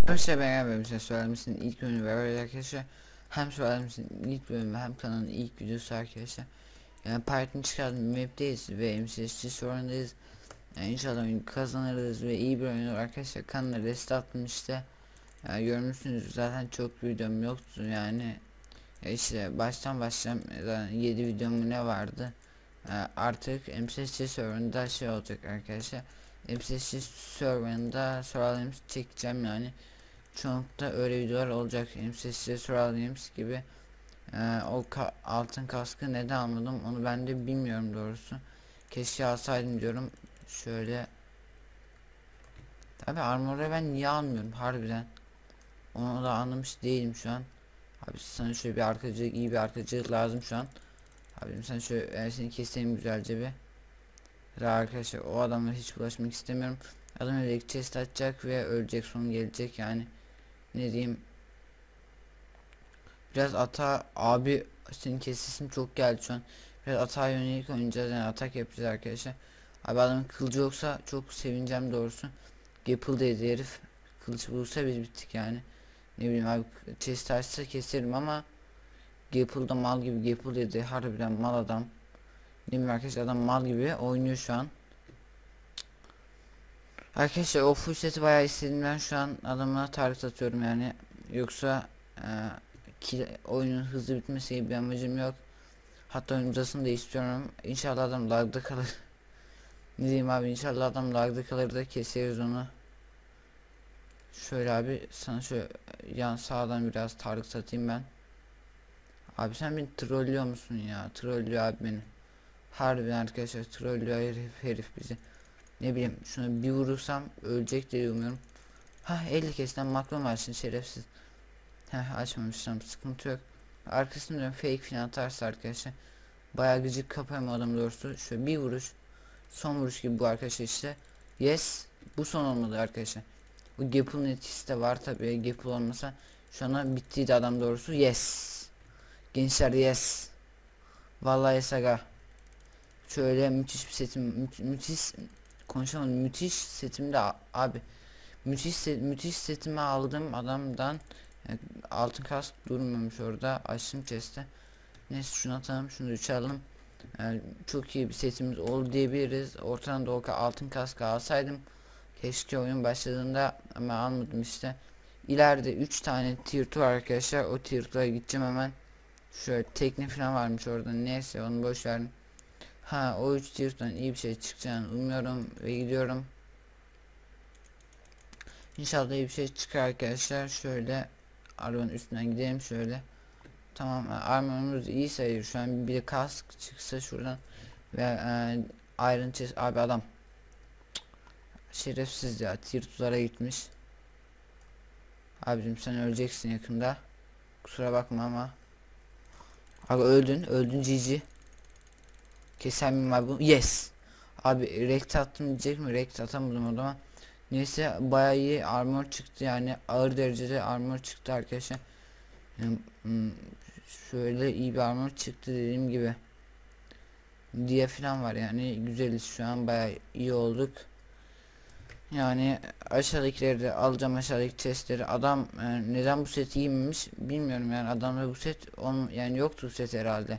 Arkadaşlar beraber bize söylemişsin ilk bölümü beraber arkadaşlar. Hem söylemişsin ilk bölümü hem kanalın ilk videosu arkadaşlar. Yani partini çıkardım map'teyiz ve MCSC sorundayız yani inşallah oyunu kazanırız ve iyi bir oyun olur arkadaşlar. Kanala rest attım işte. Yani görmüşsünüz zaten çok videom yoktu yani. Ya işte baştan başlayacağım zaten 7 videom ne vardı? Yani artık MCSC serverında şey olacak arkadaşlar. MCSC serverında soralım çekeceğim yani çoğunlukla öyle videolar olacak. MCSC Games gibi. Ee, o ka- altın kaskı neden almadım onu ben de bilmiyorum doğrusu. Keşke alsaydım diyorum. Şöyle. Tabi armor'u ben niye almıyorum? Harbiden. Onu da anlamış değilim şu an. Abi sana şöyle bir arkacılık iyi bir arkacılık lazım şu an. Abim sen şöyle seni keseyim güzelce bir. Ra arkadaşlar o adamla hiç bulaşmak istemiyorum. Adam öyle chest atacak ve ölecek son gelecek yani ne diyeyim? Biraz ata abi senin kesisin çok geldi şu an. Biraz ata yönelik oynayacağız yani atak yapacağız arkadaşlar. Abi adamın kılıcı yoksa çok sevineceğim doğrusu. Gapple dedi herif. Kılıç bulursa biz bittik yani. Ne bileyim abi chest açsa keserim ama Gapple'da mal gibi Gapple dedi. Harbiden mal adam. Ne bileyim arkadaşlar adam mal gibi oynuyor şu an Arkadaşlar o full seti bayağı istedim. Ben şu an adama target atıyorum yani. Yoksa e, ki, oyunun hızlı bitmesi gibi bir amacım yok. Hatta oyuncasını da istiyorum. İnşallah adam lagda kalır. Ne diyeyim abi? İnşallah adam lagda kalır da keseriz onu. Şöyle abi sana şöyle yan sağdan biraz target atayım ben. Abi sen beni trollüyor musun ya? Trollüyor abi beni. Harbiden arkadaşlar trollüyor herif, herif bizi ne bileyim şunu bir vurursam ölecek diye umuyorum. Ha 50 kesten maklum açsın şerefsiz. Heh açmamıştım sıkıntı yok. Arkasını dön fake falan atarsa arkadaşlar. Bayağı gıcık kaparım adam doğrusu. Şöyle bir vuruş. Son vuruş gibi bu arkadaşlar işte. Yes. Bu son olmadı arkadaşlar. Bu Gapple'ın etkisi de var tabi. Gapple olmasa şu ana bittiydi adam doğrusu. Yes. Gençler yes. Vallahi yes aga. Şöyle müthiş bir setim. Mü müthiş konuşamadım. Müthiş setimde abi. Müthiş set, müthiş setimi aldım adamdan. Yani altın kask durmamış orada. Açtım chest'e. Neyse şunu atalım, şunu uçalım. Yani çok iyi bir setimiz oldu diyebiliriz. Ortadan ka- altın kask alsaydım keşke oyun başladığında ama almadım işte. İleride 3 tane tier 2 var arkadaşlar. O tier 2'a gideceğim hemen. Şöyle tekne falan varmış orada. Neyse onu boş verin. Ha o 3 tier'dan iyi bir şey çıkacağını umuyorum ve gidiyorum. İnşallah iyi bir şey çıkar arkadaşlar. Şöyle arabanın üstünden gidelim şöyle. Tamam e, armorumuz iyi sayıyor şu an bir kask çıksa şuradan ve e, Iron Chest abi adam şerefsiz ya tier gitmiş. Abicim sen öleceksin yakında. Kusura bakma ama. Abi öldün öldün GG. Keser miyim abi bunu? Yes. Abi rekt attım diyecek mi? Rekt atamadım o zaman. Neyse bayağı iyi armor çıktı yani ağır derecede armor çıktı arkadaşlar. Yani, hmm, şöyle iyi bir armor çıktı dediğim gibi. Diye falan var yani güzeliz şu an bayağı iyi olduk. Yani aşağıdakileri de alacağım aşağıdaki testleri adam e, neden bu set iyiymiş bilmiyorum yani adamda bu set on, yani yoktu set herhalde.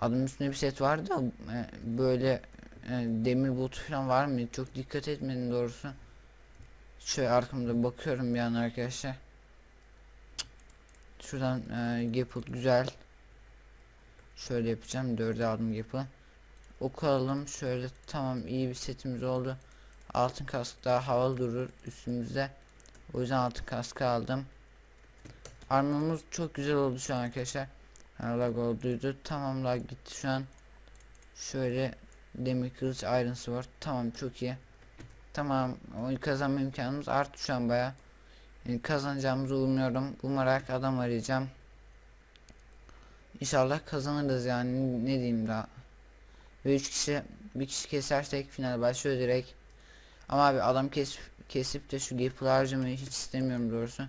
Adamın üstünde bir set vardı da e, böyle e, demir botu falan var mı? Çok dikkat etmedim doğrusu. Şöyle arkamda bakıyorum bir an arkadaşlar. Şuradan e, Gapple güzel. Şöyle yapacağım. Dörde aldım Gapple. Oku alalım. Şöyle tamam iyi bir setimiz oldu. Altın kask daha havalı durur üstümüzde. O yüzden altın kaskı aldım. Armamız çok güzel oldu şu an arkadaşlar. Ha, lag olduydu. Tamam lag gitti şu an. Şöyle demir kılıç ayrıntısı var. Tamam çok iyi. Tamam oyun kazanma imkanımız arttı şu an baya. Yani kazanacağımızı umuyorum. Umarak adam arayacağım. İnşallah kazanırız yani ne diyeyim daha. Ve 3 kişi bir kişi kesersek final başlıyor direkt. Ama abi adam kes, kesip de şu gap'ı harcamayı hiç istemiyorum doğrusu.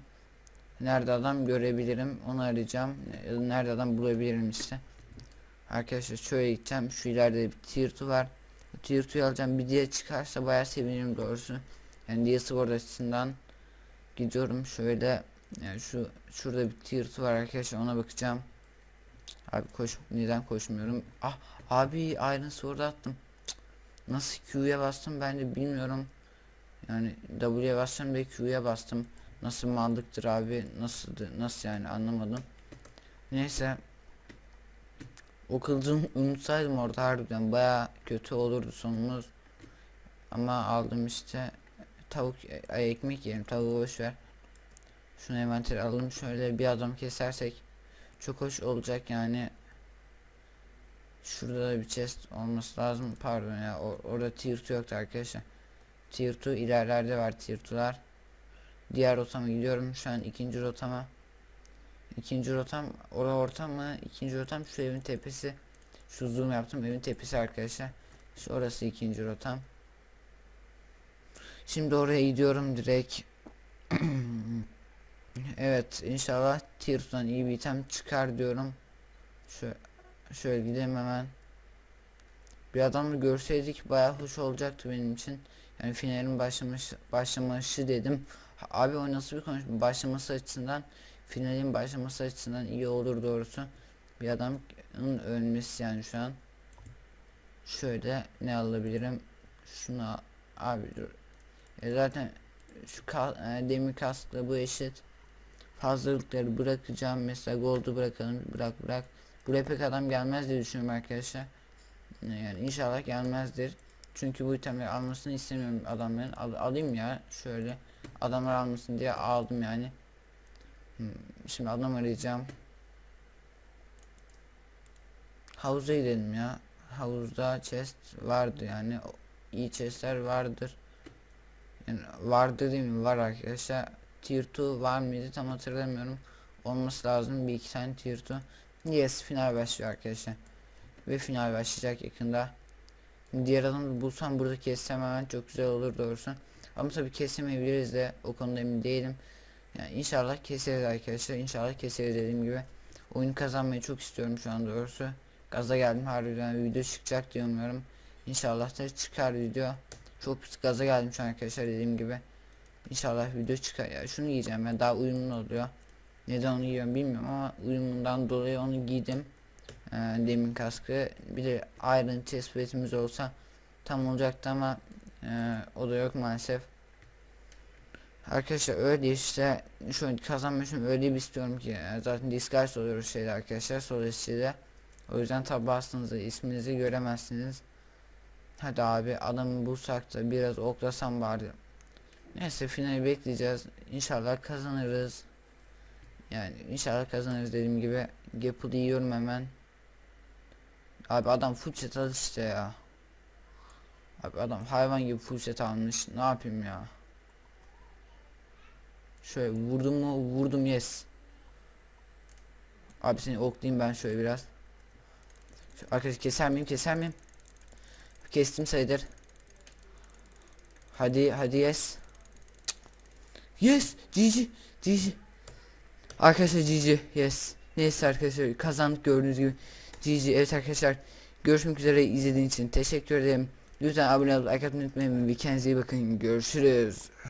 Nerede adam görebilirim onu arayacağım. Nerede adam bulabilirim işte. Arkadaşlar şöyle gideceğim. Şu ileride bir tier 2 var. Tier 2'yi alacağım. Bir diye çıkarsa bayağı sevinirim doğrusu. Yani diye spor açısından. gidiyorum şöyle yani şu şurada bir tier var arkadaşlar ona bakacağım. Abi koş neden koşmuyorum? Ah abi Iron Sword attım. Nasıl Q'ya bastım ben de bilmiyorum. Yani W'ye bastım ve Q'ya bastım. Nasıl mantıktır abi? Nasıl nasıl yani anlamadım. Neyse. O kılıcı unutsaydım orada harbiden baya kötü olurdu sonumuz. Ama aldım işte tavuk ay, ekmek yiyelim tavuğu boş ver. Şunu envantere alalım şöyle bir adam kesersek çok hoş olacak yani. Şurada da bir chest olması lazım pardon ya or orada tier 2 yoktu arkadaşlar. Tier 2 ilerlerde var tier 2'lar. Diğer rotama gidiyorum şu an ikinci rotama. İkinci rotam orada ortam mı? İkinci rotam şu evin tepesi. Şu zoom yaptım evin tepesi arkadaşlar. Şu orası ikinci rotam. Şimdi oraya gidiyorum direkt. evet inşallah tier 2'dan iyi bir item çıkar diyorum. Şöyle, şöyle gidelim hemen. Bir adamı görseydik bayağı hoş olacaktı benim için. Yani finalin başlamış başlaması dedim. Abi o nasıl bir konuşma başlaması açısından finalin başlaması açısından iyi olur doğrusu. Bir adamın ölmesi yani şu an. Şöyle ne alabilirim? Şunu abi dur. E zaten şu ka e, demir kaskla bu eşit. Fazlalıkları bırakacağım. Mesela gold'u bırakalım. Bırak bırak. Buraya pek adam gelmez diye düşünüyorum arkadaşlar. E, Yani inşallah gelmezdir. Çünkü bu itemleri almasını istemiyorum adamların. Al alayım ya şöyle. Adamlar almasın diye aldım yani. Hmm, Şimdi adam arayacağım. Havuza gidelim ya. Havuzda chest vardı yani. İyi chestler vardır. Yani vardı değil mi? Var arkadaşlar. Tier 2 var mıydı tam hatırlamıyorum. Olması lazım bir iki tane tier 2. Yes final başlıyor arkadaşlar. Ve final başlayacak yakında. Diğer adamı bulsam burada kessem hemen çok güzel olur doğrusu. Ama tabii kesemeyebiliriz de o konuda emin değilim. Yani inşallah keseriz arkadaşlar. İnşallah keseriz dediğim gibi. Oyunu kazanmayı çok istiyorum şu an doğrusu. Gaza geldim harbiden video çıkacak diye umuyorum. İnşallah da çıkar video. Çok pis gaza geldim şu an arkadaşlar dediğim gibi. İnşallah video çıkar ya. Şunu giyeceğim ben daha uyumlu oluyor. Neden onu giyiyorum bilmiyorum ama uyumundan dolayı onu giydim. Ee, demin kaskı. Bir de Iron chest olsa tam olacaktı ama e, o da yok maalesef. Arkadaşlar öyle işte şu an kazanmak için öyle bir istiyorum ki e, zaten disguise oluyoruz şeyde arkadaşlar sol üstte. O yüzden tabi bastığınızda isminizi göremezsiniz. Hadi abi adamı bulsak da biraz oklasam bari. Neyse finali bekleyeceğiz. İnşallah kazanırız. Yani inşallah kazanırız dediğim gibi. Gapple yiyorum hemen. Abi adam full aldı işte ya. Abi adam hayvan gibi full set almış. Ne yapayım ya? Şöyle vurdum mu? Vurdum yes. Abi seni oklayayım ben şöyle biraz. Arkadaş keser miyim? Keser miyim? Kestim sayılır. Hadi hadi yes. Yes. GG. GG. Arkadaşlar GG. Yes. Neyse arkadaşlar kazandık gördüğünüz gibi. GG. Evet arkadaşlar. Görüşmek üzere izlediğiniz için teşekkür ederim. Lütfen abone olup like atmayı unutmayın kendinize iyi bakın. Görüşürüz.